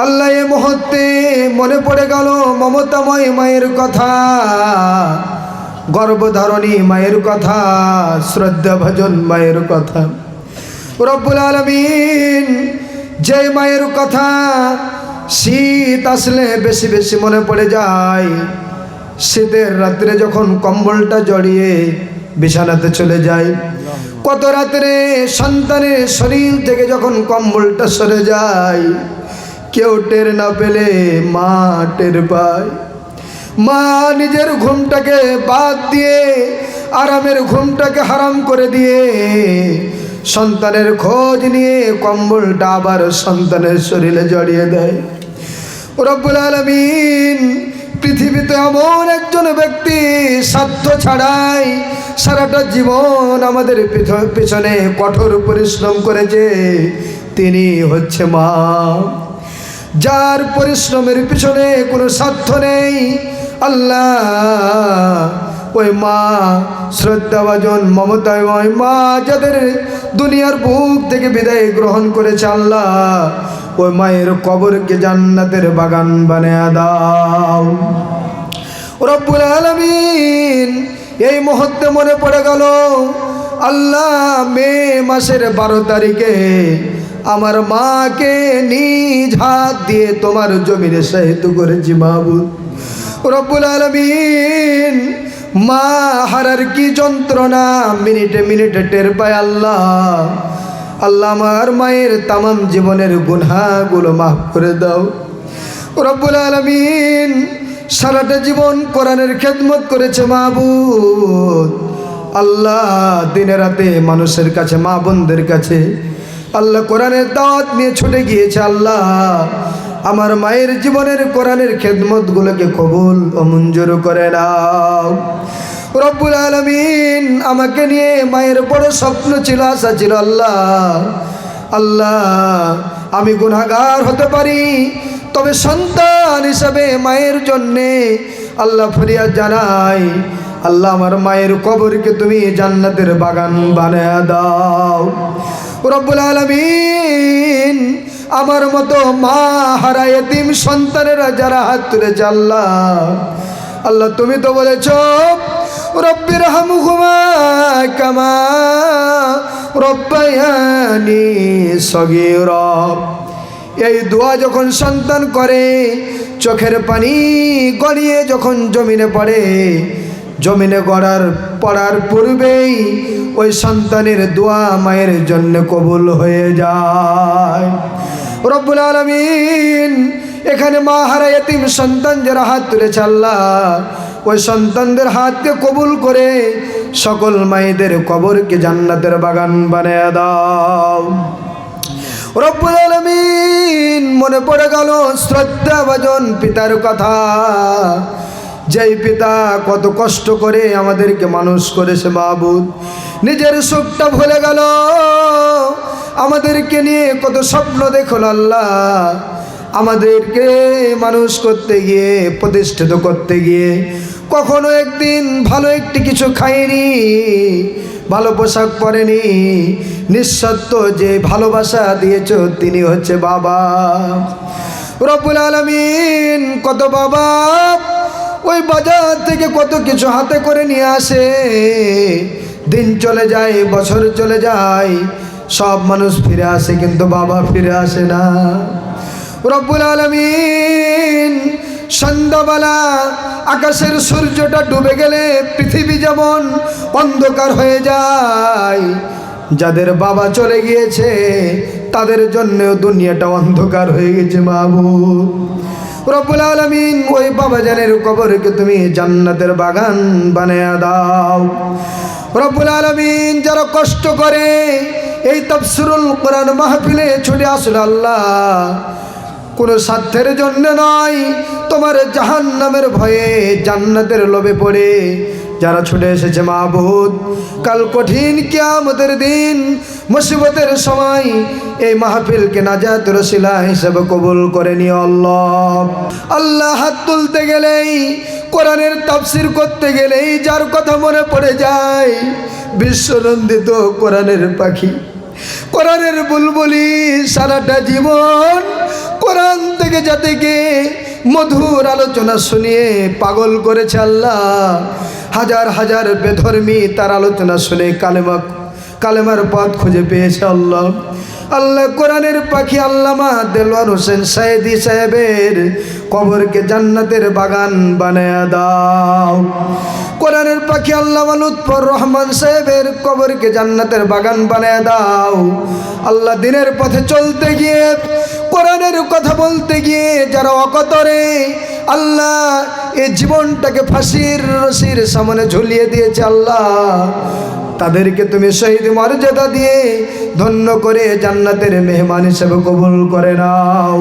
আল্লাহ এ মুহূর্তে মনে পড়ে গেল মমতাময় মায়ের কথা, গর্ভধারণী মায়ের কথা শ্রদ্ধা ভজন মায়ের কথা। রব্বুল আলমিন যে মায়ের কথা শীত আসলে বেশি বেশি মনে পড়ে যায়, শীতের রাত্রে যখন কম্বলটা জড়িয়ে বিছানাতে চলে যায়, কত রাত্রে সন্তানের শরীর থেকে যখন কম্বলটা সরে যায় কেউ টের না পেলে মা টের পায়। মা নিজের ঘুমটাকে বাদ দিয়ে, আরামের ঘুমটাকে হারাম করে দিয়ে, সন্তানের খোঁজ নিয়ে কম্বলটা আবার সন্তানের শরীরে জড়িয়ে দেয়। রব্বুল আলমিন পৃথিবীতে এমন একজন ব্যক্তি স্বার্থ ছাড়াই সারাটা জীবন আমাদের পিছ- পিছনে কঠোর পরিশ্রম করেছে, তিনি হচ্ছে মা। যার পরিশ্রমের পিছনে কোনো স্বার্থ নেই, আল্লাহ ওই মা শ্রদ্ধাভাজন মমতাময় মা যাদের দুনিয়ার বুক থেকে বিদায় গ্রহণ করেছে আল্লাহ, ওই মায়ের কবরকে জান্নাতের বাগান বানিয়ে দাও। রব্বুল আলমিন এই মুহূর্তে মনে পড়ে গেল, আল্লাহ মে মাসের বারো তারিখে আমার মাকে নিজ হাত দিয়ে তোমার জমিনে সাহিত্য করেছি মাহবুদ রব্বুল আলমিন, মা হারার কি যন্ত্রণা? মিনিটে মিনিটে টের পায় আল্লাহ। আল্লাহ আমার মায়ের তামাম জীবনের গুনহাগুলো মাফ করে দাও। রব্বুল আলমিন, সারাটা জীবন কোরআনের খেদমত করেছে মাহবুদ আল্লাহ দিনে রাতে মানুষের কাছে, মা বোনদের কাছে আল্লাহ কোরআনের দাওয়াত নিয়ে ছুটে গিয়েছে আল্লাহ। আমার মায়ের জীবনের কোরআনের খেদমতগুলোকে কবুল ও মঞ্জুর করে নাও। রব্বুল আলমিন আমাকে নিয়ে মায়ের বড় স্বপ্ন ছিল, আশা ছিল, আল্লাহ আল্লাহ, আমি গুনাগার হতে পারি। তবে সন্তান হিসাবে মায়ের জন্যে আল্লাহ ফরিয়া জানাই, আল্লাহ আমার মায়ের কবরকে তুমি জান্নাতের বাগান বানিয়ে দাও। রব্বুল আলমিন আমার মতো মা হারা এতিম সন্তানেরা যারা হাত তুলেছে আল্লাহ আল্লাহ, তুমি তো বলেছ রব্বির হামুকুমা কামা রব্বায়ানি সগীর। এই দোয়া যখন সন্তান করে, চোখের পানি গড়িয়ে যখন জমিনে পড়ে জমিনে গড়ার পড়ার পূর্বেই ওই সন্তানের দোয়া মায়ের জন্য কবুল হয়ে যায়। রব্বুল আলমিন এখানে মা হারা এতিম সন্তান যারা হাত তুলেছে আল্লাহ। ওই সন্তানদের হাতকে কবুল করে সকল মায়েদের কবরকে জান্নাতের বাগান বানিয়ে দাও। রব্বুল আলমিন মনে পড়ে গেল শ্রদ্ধা ভজন পিতার কথা। যেই পিতা কত কষ্ট করে আমাদেরকে মানুষ করেছে মাহবুদ, নিজের সুখটা ভুলে গেল। আমাদেরকে নিয়ে কত স্বপ্ন দেখল আল্লাহ। আমাদেরকে মানুষ করতে গিয়ে, প্রতিষ্ঠিত করতে গিয়ে কখনো একদিন ভালো একটি কিছু খাইনি ভালো পোশাক পরেনি। নিঃস্বার্থ যে ভালোবাসা দিয়েছ তিনি হচ্ছে বাবা। রব্বুল আলমিন কত বাবা ওই বাজার থেকে কত কিছু হাতে করে নিয়ে আসে। দিন চলে যায়, বছর চলে যায়, সব মানুষ ফিরে আসে, কিন্তু বাবা ফিরে আসে না। রব্বুল আলমিন সন্ধ্যাবেলা আকাশের সূর্যটা ডুবে গেলে পৃথিবী যেমন অন্ধকার হয়ে যায়, যাদের বাবা চলে গিয়েছে, তাদের জন্য দুনিয়াটা অন্ধকার হয়ে গেছে বাবু। রব্বুল আলমিন ওই বাবা জানের কবরকে তুমি জান্নাতের বাগান বানিয়ে দাও। রব্বুল আলমিন যারা কষ্ট করে এই তফসিরুল কোরআন মাহফিলে ছুটে আসলে আল্লাহ, কোনো স্বার্থের জন্য নয়, তোমার জাহান নামের ভয়ে জান্নাতের লোভে পড়ে। যারা ছুটে এসেছে মাহবুদ কাল কঠিন কিয়ামতের দিন মুসিবতের সময় এই মাহফিলকে নাজাত রসিলা হিসেবে কবুল করে নিও আল্লাহ। আল্লাহ হাত তুলতে গেলেই, কোরআনের তাফসির করতে গেলেই যার কথা মনে পড়ে যায়, বিশ্বনন্দিত কোরআনের পাখি। কোরআনের বুলবুলি সারাটা জীবন কোরআন থেকে যাদেরকে মধুর আলোচনা শুনিয়ে পাগল করেছে আল্লাহ। হাজার হাজার বেধর্মী তার আলোচনা শুনে কালেমা কালেমার পথ খুঁজে পেয়েছে আল্লাহ। আল্লাহ কোরআনের পাখি আল্লামা দেলোয়ার হোসেন সাহেদি সাহেবের কবরকে জান্নাতের বাগান বানায় দাও। কোরআনের পাখি আল্লামা লুৎফর রহমান সাহেবের কবরকে জান্নাতের বাগান বানায় দাও। আল্লাহ দিনের পথে চলতে গিয়ে, কোরআনের কথা বলতে গিয়ে যারা অকতরে, আল্লাহ এই জীবনটাকে ফাঁসির রশির সামনে ঝুলিয়ে দিয়েছে আল্লাহ। তাদেরকে তুমি শহীদ মর্যাদা দিয়ে ধন্য করে জান্নাতের মেহমান হিসেবে কবুল করে নাও।